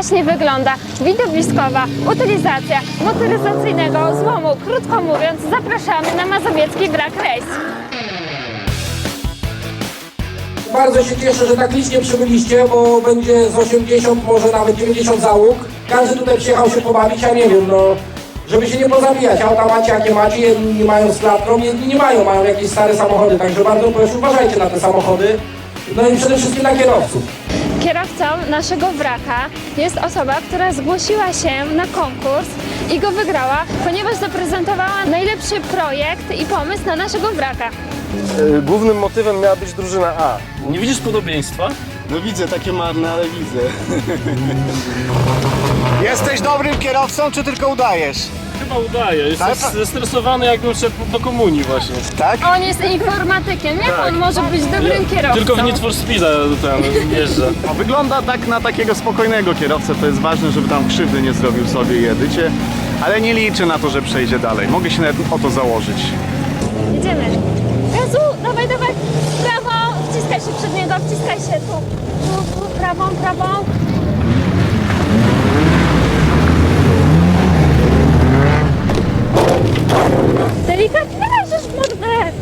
właśnie wygląda widowiskowa utylizacja motoryzacyjnego złomu. Krótko mówiąc, zapraszamy na mazowiecki wrak race. Bardzo się cieszę, że tak licznie przybyliście, bo będzie z 80, może nawet 90 załóg. Każdy tutaj przyjechał się pobawić, ja nie wiem, no, żeby się nie pozabijać. Auta macie jakie macie, jedni nie mają z klatką, jedni nie mają, mają jakieś stare samochody, także bardzo proszę uważajcie na te samochody. No i przede wszystkim na kierowców. Kierowcą naszego wraka jest osoba, która zgłosiła się na konkurs i go wygrała, ponieważ zaprezentowała najlepszy projekt i pomysł na naszego wraka. E, Głównym motywem miała być drużyna A. Nie widzisz podobieństwa? No widzę takie marne, ale widzę. Jesteś dobrym kierowcą, czy tylko udajesz? Chyba udaje. Jestem Tak? zestresowany jakbym szedł do komunii właśnie. Tak? On jest informatykiem, jak on może być dobrym kierowcą? Tylko w Need for Speeda ten jeżdżę. No, wygląda tak na takiego spokojnego kierowcę, to jest ważne, żeby tam krzywdy nie zrobił sobie i edycie, ale nie liczę na to, że przejdzie dalej. Mogę się nawet o to założyć. Idziemy. Gazu, dawaj, dawaj. Prawo, wciskaj się przed niego, wciskaj się tu. Tu, tu, prawą, prawą. Delikatnie, żeż w mordę.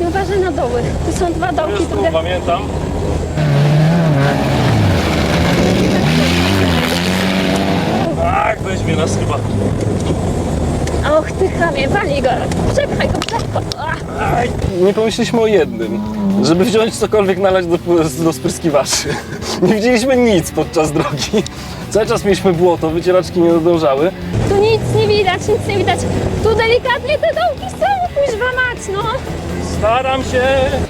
Delikatnie, uważaj na doły. Tu są dwa dołki. Tu de- pamiętam. Tak, weźmie nas chyba. Och, ty chamie, wali go. Przepchaj go, przepchaj. Ach. Nie pomyśleliśmy o jednym, żeby wziąć cokolwiek nalać do, do spryskiwaczy. Nie widzieliśmy nic podczas drogi. Cały czas mieliśmy błoto, wycieraczki nie nadążały. Tu nic nie widać, nic nie widać. Tu delikatnie te dołki są, kuźwa mać, no. Staram się.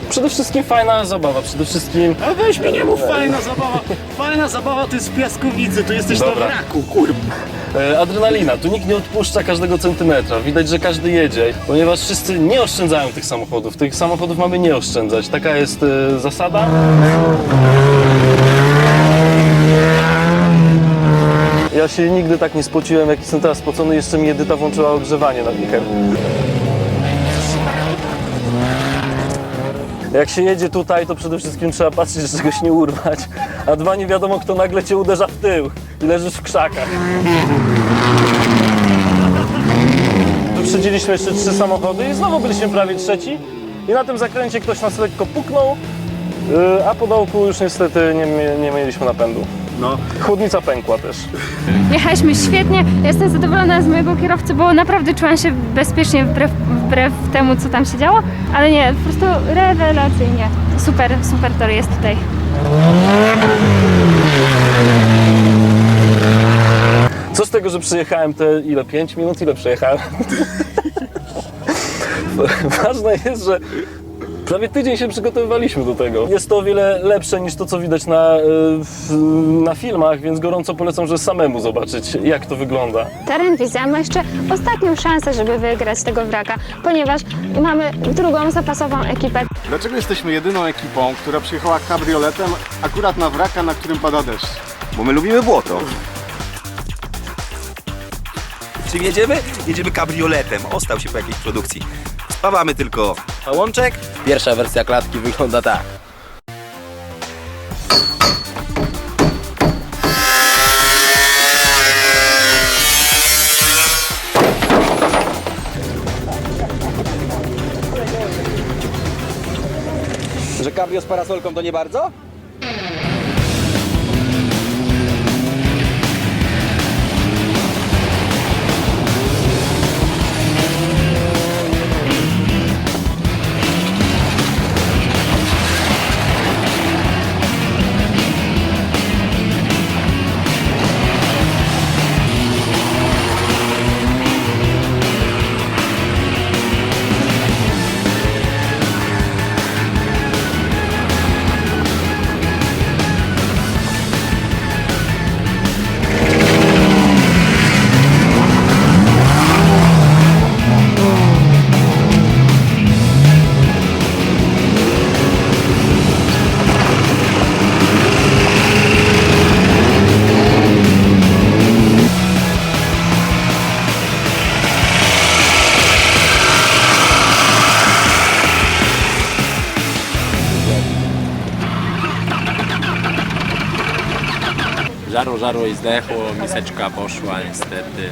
Przede wszystkim fajna zabawa, przede wszystkim... A weź mi nie mów fajna zabawa. Fajna zabawa to jest w piaskowicy, to jesteś Dobra. na wraku, kurwa. E, Adrenalina, tu nikt nie odpuszcza każdego centymetra. Widać, że każdy jedzie, ponieważ wszyscy nie oszczędzają tych samochodów. Tych samochodów mamy nie oszczędzać. Taka jest e, zasada. Ja się nigdy tak nie spociłem, jak jestem teraz spocony. Jeszcze mi Edyta włączyła ogrzewanie na wicher. Jak się jedzie tutaj, to przede wszystkim trzeba patrzeć, że czegoś nie urwać. A dwa, nie wiadomo, kto nagle cię uderza w tył i leżysz w krzakach. Wyprzedziliśmy jeszcze trzy samochody i znowu byliśmy prawie trzeci. I na tym zakręcie ktoś nas lekko puknął, yy, a po dołku już niestety nie, nie mieliśmy napędu. No. Chłodnica pękła też. Jechaliśmy świetnie. Jestem zadowolona z mojego kierowcy, bo naprawdę czułam się bezpiecznie wbrew, wbrew temu, co tam się działo. Ale nie, po prostu rewelacyjnie. Super, super tor jest tutaj. Co z tego, że przyjechałem te ile? 5 minut? Ile przejechałem? Ważne jest, że prawie tydzień się przygotowywaliśmy do tego. Jest to o wiele lepsze niż to, co widać na, w, na filmach, więc gorąco polecam, żeby samemu zobaczyć, jak to wygląda. Teren Wiza ma jeszcze ostatnią szansę, żeby wygrać tego wraka, ponieważ mamy drugą zapasową ekipę. Dlaczego jesteśmy jedyną ekipą, która przyjechała kabrioletem akurat na wraka, na którym pada deszcz? Bo my lubimy błoto. Czym jedziemy? Jedziemy kabrioletem. Ostał się po jakiejś produkcji. Spawamy tylko łączek. Pierwsza wersja klatki wygląda tak. Że cabrio z parasolką to nie bardzo? Żarło, żarło i zdechło, miseczka poszła niestety.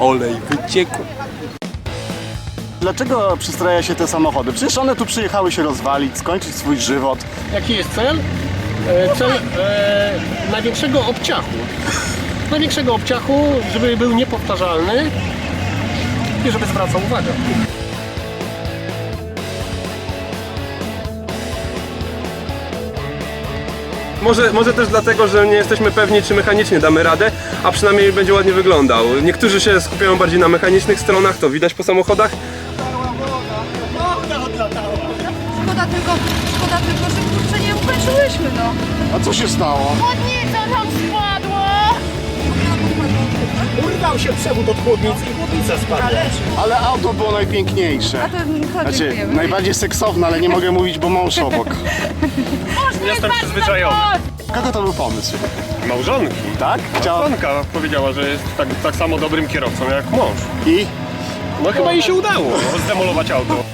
Olej wyciekł. Dlaczego przystraja się te samochody? Przecież one tu przyjechały się rozwalić, skończyć swój żywot. Jaki jest cel? E, Cel e, największego obciachu. Największego obciachu, żeby był niepowtarzalny i żeby zwracał uwagę. Może, może też dlatego, że nie jesteśmy pewni, czy mechanicznie damy radę, a przynajmniej będzie ładnie wyglądał. Niektórzy się skupiają bardziej na mechanicznych stronach, to widać po samochodach. Szkoda tylko, szkoda tylko, że kurczę nie ukończyłyśmy, no. A co się stało? Chłodnica nam spadła! Urwał się przewód od chłodnicy i chłodnica spadła. Ale auto było najpiękniejsze. A to, to Znaczy, dziękujemy. najbardziej seksowne, ale nie mogę mówić, bo mąż obok. Jestem przyzwyczajony. Kogo to był pomysł? Małżonki. Tak? Chciała... Małżonka powiedziała, że jest tak, tak samo dobrym kierowcą jak mąż. I? No chyba jej się udało zdemolować auto.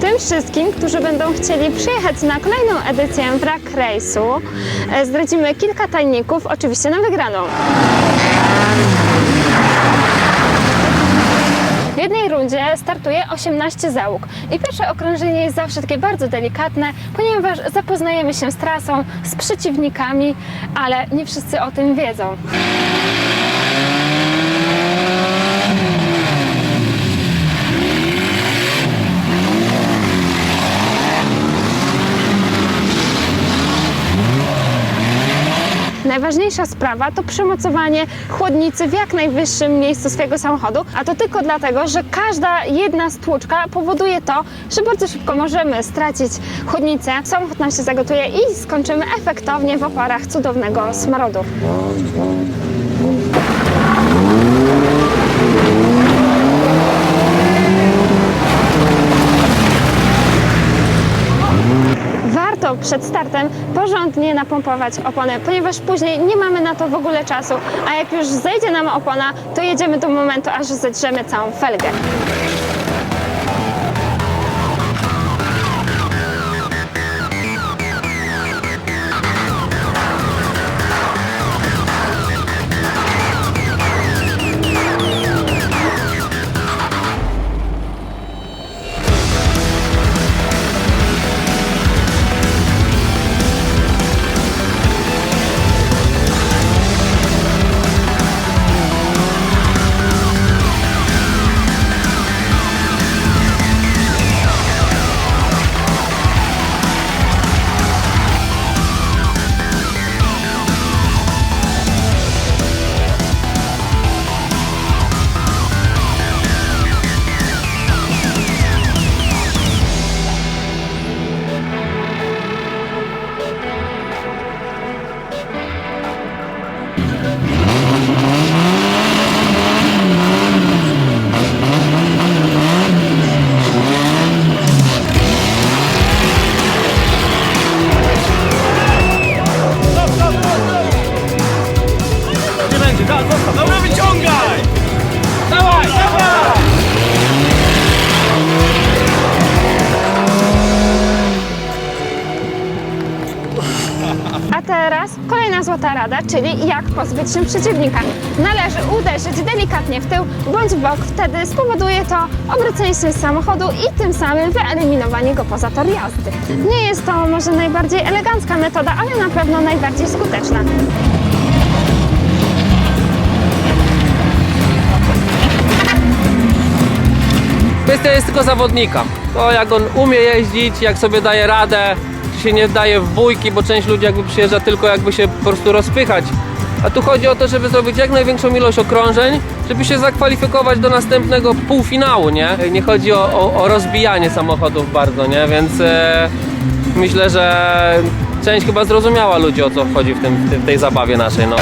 Tym wszystkim, którzy będą chcieli przyjechać na kolejną edycję Wrak Race'u, e, zdradzimy kilka tajników, oczywiście na wygraną. W jednej rundzie startuje 18 załóg i pierwsze okrążenie jest zawsze takie bardzo delikatne, ponieważ zapoznajemy się z trasą, z przeciwnikami, ale nie wszyscy o tym wiedzą. Najważniejsza sprawa to przymocowanie chłodnicy w jak najwyższym miejscu swojego samochodu, a to tylko dlatego, że każda jedna stłuczka powoduje to, że bardzo szybko możemy stracić chłodnicę, samochód nam się zagotuje i skończymy efektownie w oparach cudownego smrodu. Przed startem porządnie napompować opony, ponieważ później nie mamy na to w ogóle czasu, a jak już zejdzie nam opona, to jedziemy do momentu, aż zedrzemy całą felgę. Czyli jak pozbyć się przeciwnika. Należy uderzyć delikatnie w tył bądź w bok, wtedy spowoduje to obrócenie się samochodu i tym samym wyeliminowanie go poza tor jazdy. Nie jest to może najbardziej elegancka metoda, ale na pewno najbardziej skuteczna. Kwestia jest tylko zawodnika. To jak on umie jeździć, jak sobie daje radę, się nie daje w bójki, bo część ludzi jakby przyjeżdża tylko jakby się po prostu rozpychać. A tu chodzi o to, żeby zrobić jak największą ilość okrążeń, żeby się zakwalifikować do następnego półfinału, nie? Nie chodzi o, o, o rozbijanie samochodów bardzo, nie? Więc e, myślę, że część chyba zrozumiała ludzi o co chodzi w, tym, w, tej zabawie naszej, no.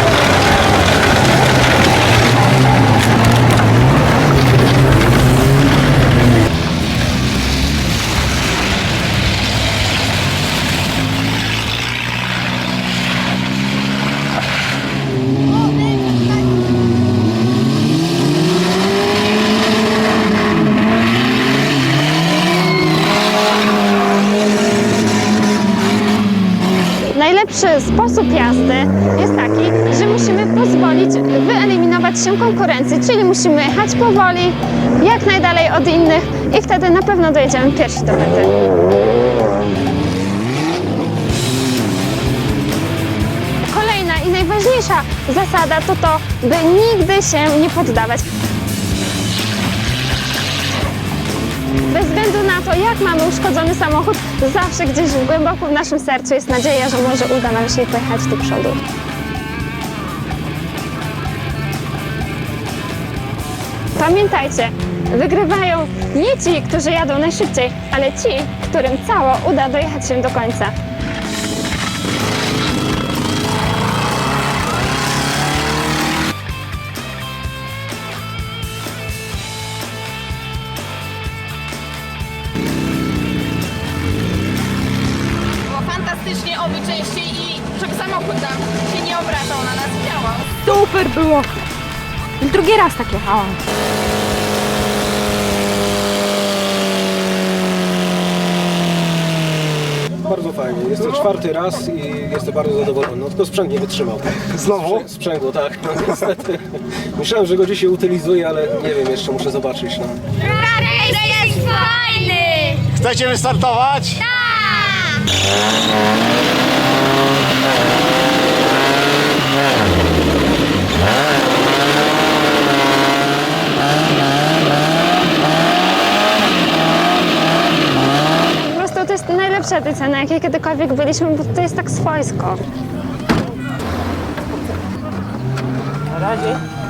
najlepszy sposób jazdy jest taki, że musimy pozwolić wyeliminować się konkurencji, czyli musimy jechać powoli, jak najdalej od innych i wtedy na pewno dojedziemy pierwsi do mety. Kolejna i najważniejsza zasada to to, by nigdy się nie poddawać. To, jak mamy uszkodzony samochód, zawsze gdzieś głęboko w naszym sercu jest nadzieja, że może uda nam się pojechać do przodu. Pamiętajcie, wygrywają nie ci, którzy jadą najszybciej, ale ci, którym cało uda dojechać się do końca. Drugi raz tak jechałam. Bardzo fajnie. Jest to czwarty raz i jestem bardzo zadowolony. No tylko sprzęt nie wytrzymał. Znowu? Sprzęgło, tak. No, niestety. Myślałem, że go dzisiaj utylizuję, ale nie wiem, jeszcze muszę zobaczyć. No. jest fajny! Chcecie wystartować? Po prostu to jest edycja, na jakiej kiedykolwiek byliśmy, bo to jest tak swojsko. Na razie.